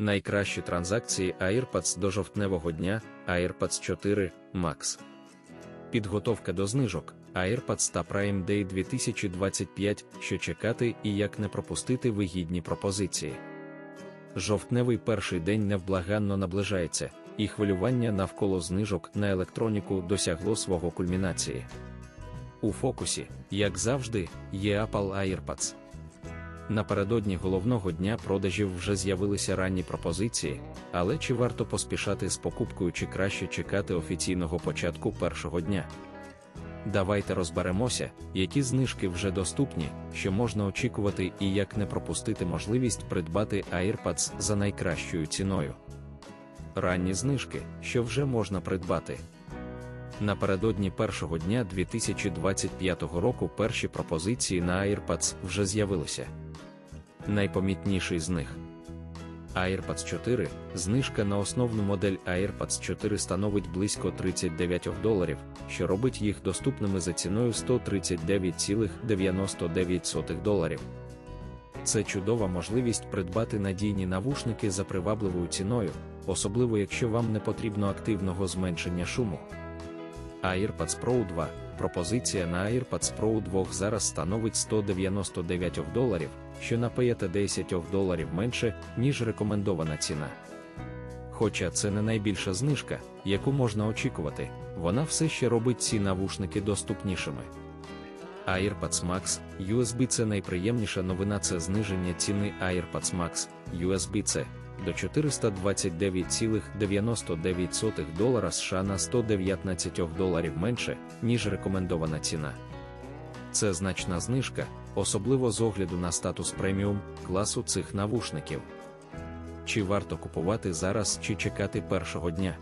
Найкращі транзакції AirPods до жовтневого дня AirPods 4 Max. Підготовка до знижок AirPods та Prime Day 2025, що чекати і як не пропустити вигідні пропозиції. Жовтневий перший день невблаганно наближається, і хвилювання навколо знижок на електроніку досягло свого кульмінації. У фокусі, як завжди, є Apple AirPods. Напередодні головного дня продажів вже з'явилися ранні пропозиції, але чи варто поспішати з покупкою, чи краще чекати офіційного початку першого дня? Давайте розберемося, які знижки вже доступні, що можна очікувати і як не пропустити можливість придбати AirPods за найкращою ціною. Ранні знижки, що вже можна придбати. Напередодні першого дня 2025 року перші пропозиції на AirPods вже з'явилися. Найпомітніший з них AirPods 4, знижка на основну модель AirPods 4 становить близько 39 доларів, що робить їх доступними за ціною 139,99 доларів. Це чудова можливість придбати надійні навушники за привабливою ціною, особливо якщо вам не потрібно активного зменшення шуму. AirPods Pro 2. Пропозиція на AirPods Pro 2 зараз становить 199 доларів, що на 50 доларів менше, ніж рекомендована ціна. Хоча це не найбільша знижка, яку можна очікувати, вона все ще робить ці навушники доступнішими. AirPods Max USB це найприємніша новина це зниження ціни AirPods Max USB-C до 429,99 долара США на 119 доларів менше, ніж рекомендована ціна. Це значна знижка, особливо з огляду на статус преміум класу цих навушників. Чи варто купувати зараз чи чекати першого дня?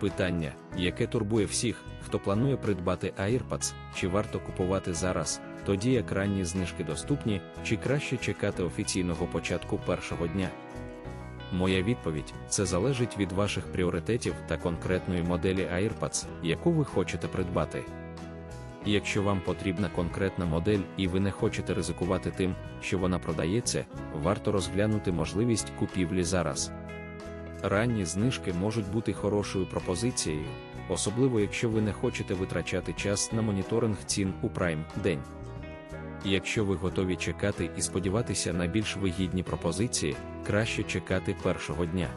Питання, яке турбує всіх, хто планує придбати AirPods, чи варто купувати зараз, тоді як ранні знижки доступні, чи краще чекати офіційного початку першого дня. Моя відповідь це залежить від ваших пріоритетів та конкретної моделі AirPods, яку ви хочете придбати. Якщо вам потрібна конкретна модель і ви не хочете ризикувати тим, що вона продається, варто розглянути можливість купівлі зараз. Ранні знижки можуть бути хорошою пропозицією, особливо якщо ви не хочете витрачати час на моніторинг цін у прайм день. Якщо ви готові чекати і сподіватися на більш вигідні пропозиції, краще чекати першого дня.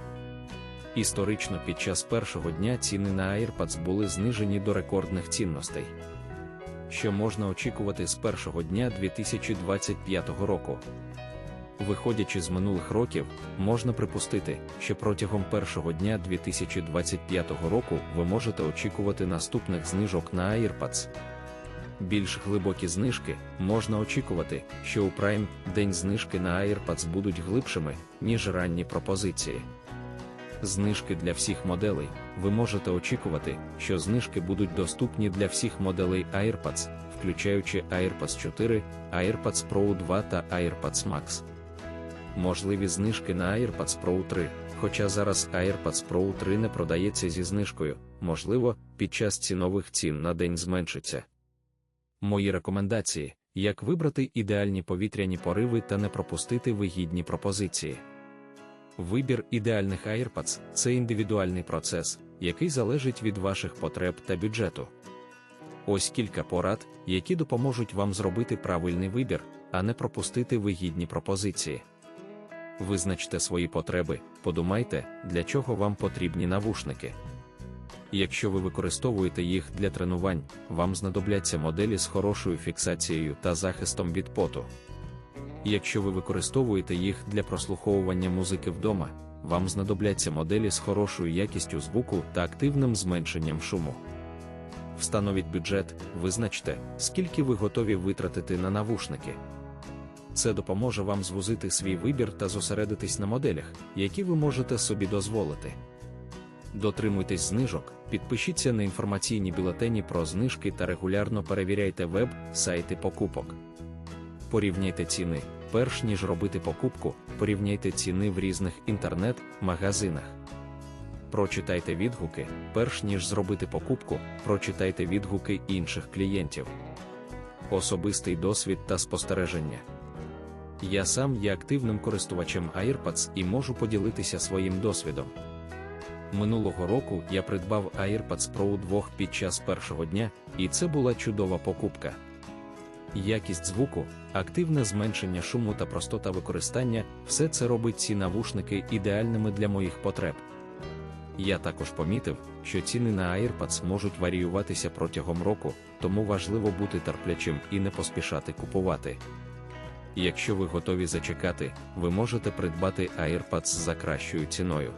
Історично під час першого дня ціни на AirPods були знижені до рекордних цінностей. Що можна очікувати з першого дня 2025 року? Виходячи з минулих років, можна припустити, що протягом першого дня 2025 року ви можете очікувати наступних знижок на AirPods. Більш глибокі знижки можна очікувати, що у Prime день знижки на AirPods будуть глибшими, ніж ранні пропозиції. Знижки для всіх моделей. Ви можете очікувати, що знижки будуть доступні для всіх моделей AirPods, включаючи AirPods 4, AirPods Pro 2 та AirPods Max. Можливі знижки на AirPods Pro 3, хоча зараз AirPods Pro 3 не продається зі знижкою, можливо, під час цінових цін на день зменшиться. Мої рекомендації: як вибрати ідеальні повітряні пориви та не пропустити вигідні пропозиції. Вибір ідеальних AirPods – це індивідуальний процес, який залежить від ваших потреб та бюджету. Ось кілька порад, які допоможуть вам зробити правильний вибір, а не пропустити вигідні пропозиції. Визначте свої потреби, подумайте, для чого вам потрібні навушники. Якщо ви використовуєте їх для тренувань, вам знадобляться моделі з хорошою фіксацією та захистом від поту. Якщо ви використовуєте їх для прослуховування музики вдома, вам знадобляться моделі з хорошою якістю звуку та активним зменшенням шуму. Встановіть бюджет, визначте, скільки ви готові витратити на навушники. Це допоможе вам звузити свій вибір та зосередитись на моделях, які ви можете собі дозволити. Дотримуйтесь знижок, підпишіться на інформаційні бюлетені про знижки та регулярно перевіряйте веб, сайти покупок. Порівняйте ціни, перш ніж робити покупку, порівняйте ціни в різних інтернет-магазинах. Прочитайте відгуки, перш ніж зробити покупку, прочитайте відгуки інших клієнтів. Особистий досвід та спостереження. Я сам є активним користувачем AirPods і можу поділитися своїм досвідом. Минулого року я придбав AirPods Pro у двох під час першого дня, і це була чудова покупка. Якість звуку, активне зменшення шуму та простота використання все це робить ці навушники ідеальними для моїх потреб. Я також помітив, що ціни на AirPods можуть варіюватися протягом року, тому важливо бути терплячим і не поспішати купувати. Якщо ви готові зачекати, ви можете придбати AirPods за кращою ціною.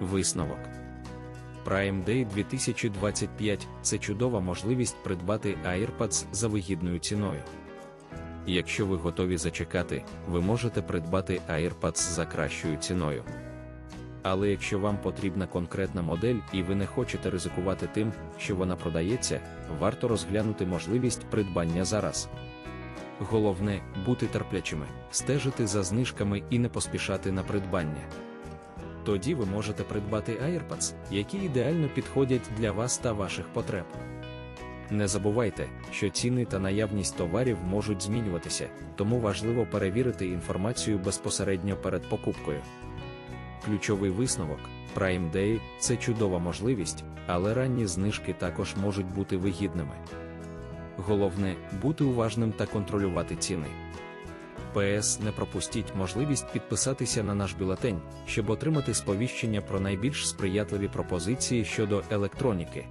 Висновок Prime Day 2025 це чудова можливість придбати AirPods за вигідною ціною. Якщо ви готові зачекати, ви можете придбати AirPods за кращою ціною. Але якщо вам потрібна конкретна модель і ви не хочете ризикувати тим, що вона продається, варто розглянути можливість придбання зараз. Головне бути терплячими, стежити за знижками і не поспішати на придбання. Тоді ви можете придбати AirPods, які ідеально підходять для вас та ваших потреб. Не забувайте, що ціни та наявність товарів можуть змінюватися, тому важливо перевірити інформацію безпосередньо перед покупкою. Ключовий висновок Prime Day – це чудова можливість, але ранні знижки також можуть бути вигідними. Головне бути уважним та контролювати ціни. ПС не пропустіть можливість підписатися на наш бюлетень, щоб отримати сповіщення про найбільш сприятливі пропозиції щодо електроніки.